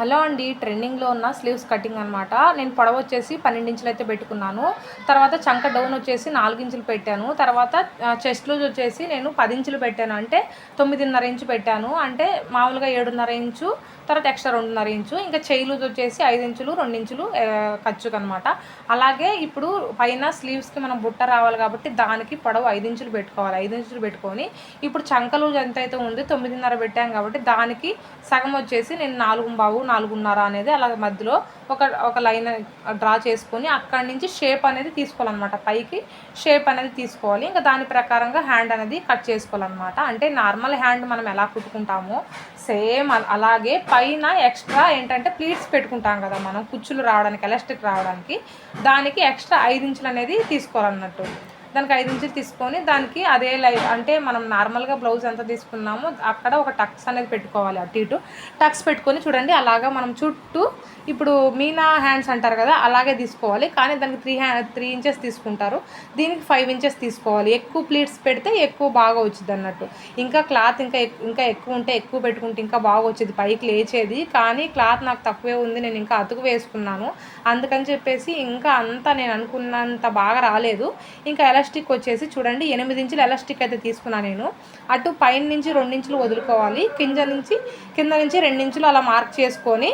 Hello అండి ట్రెండింగ్లో ఉన్న స్లీవ్స్ కటింగ్ అనమాట నేను పొడవ వచ్చేసి పన్నెండు ఇంచులు అయితే పెట్టుకున్నాను. తర్వాత చంక డౌన్ వచ్చేసి నాలుగు ఇంచులు పెట్టాను. తర్వాత చెస్ట్ లూజ్ వచ్చేసి నేను పది ఇంచులు పెట్టాను. అంటే తొమ్మిదిన్నర ఇంచు పెట్టాను. అంటే మామూలుగా ఏడున్నర ఇంచు తర్వాత ఎక్స్ట్రా రెండున్నర ఇంచు ఇంకా చెయ్యి వచ్చేసి ఐదు ఇంచులు రెండు ఇంచులు ఖర్చుకు అనమాట అలాగే ఇప్పుడు పైన స్లీవ్స్కి మనం బుట్ట రావాలి కాబట్టి దానికి పొడవు ఐదు ఇంచులు పెట్టుకోవాలి. ఐదు ఇంచులు పెట్టుకొని ఇప్పుడు చంకలు ఎంత అయితే ఉంది తొమ్మిదిన్నర పెట్టాం కాబట్టి దానికి సగం వచ్చేసి నేను నాలుగు బావు నాలుగున్నర అనేది అలాగే మధ్యలో ఒక ఒక లైన్ డ్రా చేసుకొని అక్కడి నుంచి షేప్ అనేది తీసుకోవాలన్నమాట. పైకి షేప్ అనేది తీసుకోవాలి. ఇంకా దాని ప్రకారంగా హ్యాండ్ అనేది కట్ చేసుకోవాలన్నమాట. అంటే నార్మల్ హ్యాండ్ మనం ఎలా కుట్టుకుంటామో సేమ్ అలాగే పైన ఎక్స్ట్రా ఏంటంటే ప్లీట్స్ పెట్టుకుంటాం కదా మనం కుచ్చులు రావడానికి ఎలాస్టిక్ రావడానికి దానికి ఎక్స్ట్రా ఐదు ఇంచులు అనేది తీసుకోవాలన్నట్టు. దానికి ఐదు ఇంచులు తీసుకొని దానికి అదే లై అంటే మనం నార్మల్గా బ్లౌజ్ ఎంత తీసుకున్నామో అక్కడ ఒక టక్స్ అనేది పెట్టుకోవాలి అటు ఇటు. టక్స్ పెట్టుకొని చూడండి అలాగా మనం చుట్టూ ఇప్పుడు మీనా హ్యాండ్స్ అంటారు కదా అలాగే తీసుకోవాలి. కానీ దానికి త్రీ హ్యా త్రీ ఇంచెస్ తీసుకుంటారు. దీనికి ఫైవ్ ఇంచెస్ తీసుకోవాలి. ఎక్కువ ప్లీట్స్ పెడితే ఎక్కువ బాగా వచ్చింది అన్నట్టు. ఇంకా క్లాత్ ఇంకా ఇంకా ఎక్కువ ఉంటే ఎక్కువ పెట్టుకుంటే ఇంకా బాగా వచ్చేది. పైకి లేచేది. కానీ క్లాత్ నాకు తక్కువే ఉంది. నేను ఇంకా అతుకు వేసుకున్నాను. అందుకని చెప్పేసి ఇంకా అంతా నేను అనుకున్నంత బాగా రాలేదు. ఇంకా ఎలా ఎలాస్టిక్ వచ్చేసి చూడండి ఎనిమిది ఇంచులు ఎలాస్టిక్ అయితే తీసుకున్నాను నేను. అటు పైన నుంచి రెండించులు వదులుకోవాలి. కింద నుంచి కింద నుంచి రెండించులు అలా మార్క్ చేసుకొని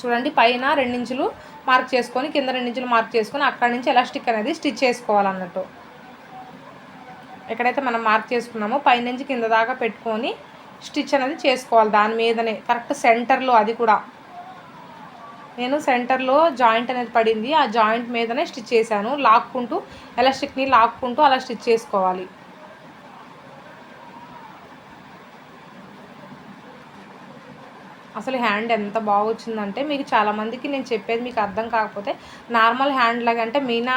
చూడండి పైన రెండించులు మార్క్ చేసుకొని కింద రెండించులు మార్క్ చేసుకొని అక్కడ నుంచి ఎలాస్టిక్ అనేది స్టిచ్ చేసుకోవాలన్నట్టు. ఎక్కడైతే మనం మార్క్ చేసుకున్నామో పైనుంచి కింద దాకా పెట్టుకొని స్టిచ్ అనేది చేసుకోవాలి. దాని మీదనే కరెక్ట్ సెంటర్లో అది కూడా. నేను సెంటర్లో జాయింట్ అనేది పడింది. ఆ జాయింట్ మీదనే స్టిచ్ చేశాను. లాక్కుంటూ ఎలాస్టిక్ని లాక్కుంటూ అలా స్టిచ్ చేసుకోవాలి. అసలు హ్యాండ్ ఎంత బాగా వచ్చిందంటే మీకు చాలామందికి నేను చెప్పేది మీకు అర్థం కాకపోతే నార్మల్ హ్యాండ్ లాగా అంటే మీనా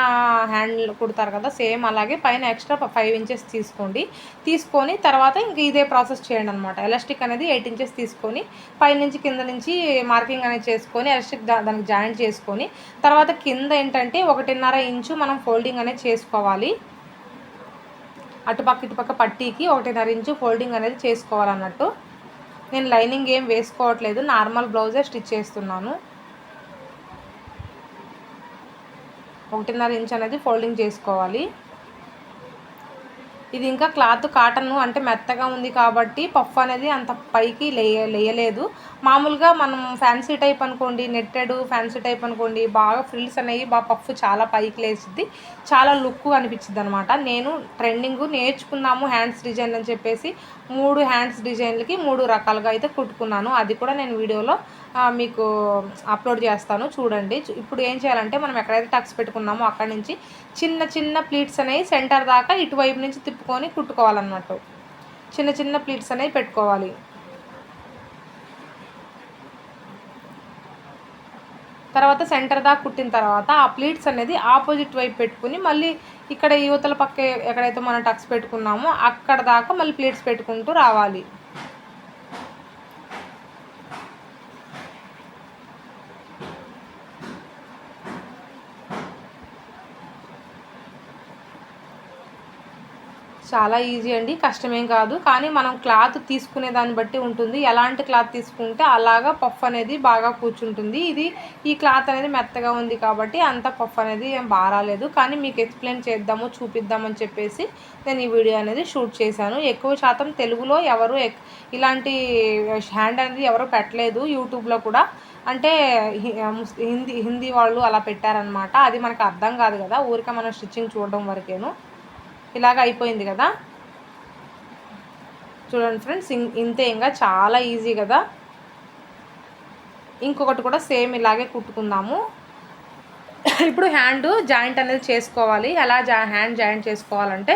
హ్యాండ్ కుడతారు కదా సేమ్ అలాగే పైన ఎక్స్ట్రా ఫైవ్ ఇంచెస్ తీసుకోండి. తీసుకొని తర్వాత ఇంక ఇదే ప్రాసెస్ చేయండి అనమాట ఎలాస్టిక్ అనేది ఎయిట్ ఇంచెస్ తీసుకొని పైనుంచి కింద నుంచి మార్కింగ్ అనేది చేసుకొని ఎలాస్టిక్ దానికి జాయింట్ చేసుకొని తర్వాత కింద ఏంటంటే ఒకటిన్నర ఇంచు మనం ఫోల్డింగ్ అనేది చేసుకోవాలి. అటుపక్క ఇటుపక్క పట్టీకి ఒకటిన్నర ఇంచు ఫోల్డింగ్ అనేది చేసుకోవాలన్నట్టు. నేను లైనింగ్ ఏం వేసుకోవట్లేదు నార్మల్ బ్లౌజే స్టిచ్ చేస్తున్నాను. ఒకటిన్నర ఇంచ్ అనేది ఫోల్డింగ్ చేసుకోవాలి. ఇది ఇంకా క్లాత్ కాటన్ అంటే మెత్తగా ఉంది కాబట్టి పఫ్ అనేది అంత పైకి లేయ లేయలేదు. మామూలుగా మనం ఫ్యాన్సీ టైప్ అనుకోండి నెట్టెడ్ ఫ్యాన్సీ టైప్ అనుకోండి బాగా ఫ్రిల్స్ అనేవి బాగా పఫ్ చాలా పైకి లేచిద్ది. చాలా లుక్ అనిపించింది అనమాట నేను ట్రెండింగ్ నేర్చుకున్నాము హ్యాండ్స్ డిజైన్ అని చెప్పేసి మూడు హ్యాండ్స్ డిజైన్లకి మూడు రకాలుగా అయితే కుట్టుకున్నాను. అది కూడా నేను వీడియోలో మీకు అప్లోడ్ చేస్తాను చూడండి. ఇప్పుడు ఏం చేయాలంటే మనం ఎక్కడైతే టక్స్ పెట్టుకున్నామో అక్కడ నుంచి చిన్న చిన్న ప్లీట్స్ అనేవి సెంటర్ దాకా ఇటువైపు నుంచి తిప్పుకొని కుట్టుకోవాలన్నట్టు. చిన్న చిన్న ప్లీట్స్ అనేవి పెట్టుకోవాలి. తర్వాత సెంటర్ దాకా కుట్టిన తర్వాత ఆ ప్లీట్స్ అనేది ఆపోజిట్ వైపు పెట్టుకుని మళ్ళీ ఇక్కడ యువతల పక్క ఎక్కడైతే మనం టక్స్ పెట్టుకున్నామో అక్కడ దాకా మళ్ళీ ప్లీట్స్ పెట్టుకుంటూ రావాలి. చాలా ఈజీ అండి కష్టమేం కాదు. కానీ మనం క్లాత్ తీసుకునే దాన్ని బట్టి ఉంటుంది. ఎలాంటి క్లాత్ తీసుకుంటే అలాగా పఫ్ అనేది బాగా కూర్చుంటుంది. ఇది ఈ క్లాత్ అనేది మెత్తగా ఉంది కాబట్టి అంత పఫ్ అనేది ఏం బారాలేదు కానీ మీకు ఎక్స్ప్లెయిన్ చేద్దాము చూపిద్దామని చెప్పేసి నేను ఈ వీడియో అనేది షూట్ చేశాను. ఎక్కువ శాతం తెలుగులో ఎవరు ఇలాంటి హ్యాండ్ అనేది ఎవరు పెట్టలేదు యూట్యూబ్లో కూడా. అంటే హిందీ హిందీ వాళ్ళు అలా పెట్టారనమాట అది మనకు అర్థం కాదు కదా. ఊరికే మనం స్టిచ్చింగ్ చూడడం వరకేను. ఇలాగ అయిపోయింది కదా. చూడండి ఫ్రెండ్స్ ఇంతే ఇంకా చాలా ఈజీ కదా. ఇంకొకటి కూడా సేమ్ ఇలాగే కుట్టుకుందాము. ఇప్పుడు హ్యాండ్ జాయింట్ అనేది చేసుకోవాలి. ఎలా జా హ్యాండ్ జాయింట్ చేసుకోవాలంటే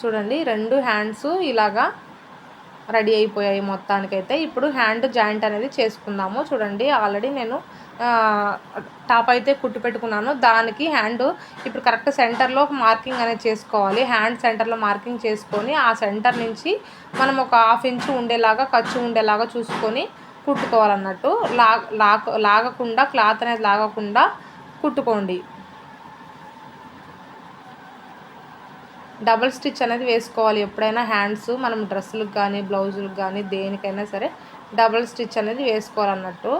చూడండి రెండు హ్యాండ్స్ ఇలాగా రెడీ అయిపోయాయి మొత్తానికైతే. ఇప్పుడు హ్యాండ్ జాయింట్ అనేది చేసుకుందాము. చూడండి ఆల్రెడీ నేను టాప్ అయితే కుట్టు పెట్టుకున్నాను. దానికి హ్యాండ్ ఇప్పుడు కరెక్ట్ సెంటర్లో మార్కింగ్ అనేది చేసుకోవాలి. హ్యాండ్ సెంటర్లో మార్కింగ్ చేసుకొని ఆ సెంటర్ నుంచి మనం ఒక హాఫ్ ఇంచు ఉండేలాగా ఖర్చు ఉండేలాగా చూసుకొని కుట్టుకోవాలన్నట్టు. లా లాగకుండా క్లాత్ అనేది లాగకుండా కుట్టుకోండి. డబల్ స్టిచ్ అనేది వేసుకోవాలి ఎప్పుడైనా. హ్యాండ్స్ మనం డ్రెస్సులకు కానీ బ్లౌజులకు కానీ దేనికైనా సరే డబల్ స్టిచ్ అనేది వేసుకోవాలన్నట్టు.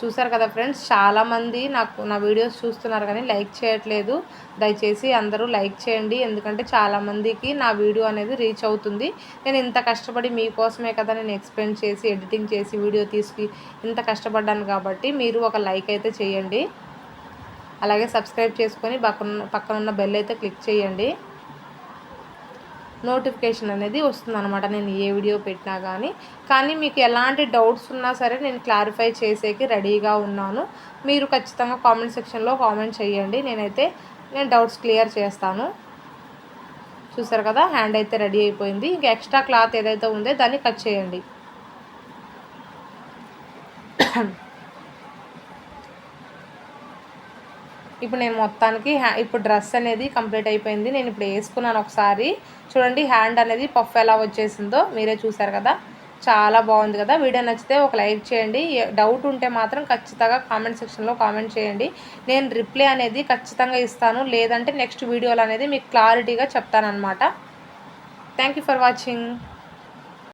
చూసారు కదా ఫ్రెండ్స్ చాలామంది నాకు నా వీడియోస్ చూస్తున్నారు కానీ లైక్ చేయట్లేదు. దయచేసి అందరూ లైక్ చేయండి ఎందుకంటే చాలామందికి నా వీడియో అనేది రీచ్ అవుతుంది. నేను ఇంత కష్టపడి మీకోసమే కదా నేను ఎక్స్ప్లెయిన్ చేసి ఎడిటింగ్ చేసి వీడియో తీసుకు ఇంత కష్టపడ్డాను కాబట్టి మీరు ఒక లైక్ అయితే చేయండి. అలాగే సబ్స్క్రైబ్ చేసుకొని పక్కన పక్కన ఉన్న బెల్ అయితే క్లిక్ చేయండి. నోటిఫికేషన్ అనేది వస్తుందన్నమాట. నేను ఏ వీడియో పెట్టినా కానీ కానీ మీకు ఎలాంటి డౌట్స్ ఉన్నా సరే నేను క్లారిఫై చేసేకి రెడీగా ఉన్నాను. మీరు ఖచ్చితంగా కామెంట్ సెక్షన్లో కామెంట్ చేయండి. నేనైతే నేను డౌట్స్ క్లియర్ చేస్తాను. చూసారు కదా? హ్యాండ్ అయితే రెడీ అయిపోయింది. ఇంకా ఎక్స్ట్రా క్లాత్ ఏదైతే ఉందో దాన్ని కట్ చేయండి. ఇప్పుడు నేను మొత్తానికి హ్యా ఇప్పుడు డ్రెస్ అనేది కంప్లీట్ అయిపోయింది. నేను ఇప్పుడు వేసుకున్నాను ఒకసారి. చూడండి హ్యాండ్ అనేది పఫ్ ఎలా వచ్చేసిందో మీరే చూసారు కదా. చాలా బాగుంది కదా. వీడియో నచ్చితే ఒక లైక్ చేయండి. డౌట్ ఉంటే మాత్రం ఖచ్చితంగా కామెంట్ సెక్షన్లో కామెంట్ చేయండి. నేను రిప్లై అనేది ఖచ్చితంగా ఇస్తాను. లేదంటే నెక్స్ట్ వీడియోలు అనేది మీకు క్లారిటీగా చెప్తానమాట థ్యాంక్ యూ ఫర్ వాచింగ్.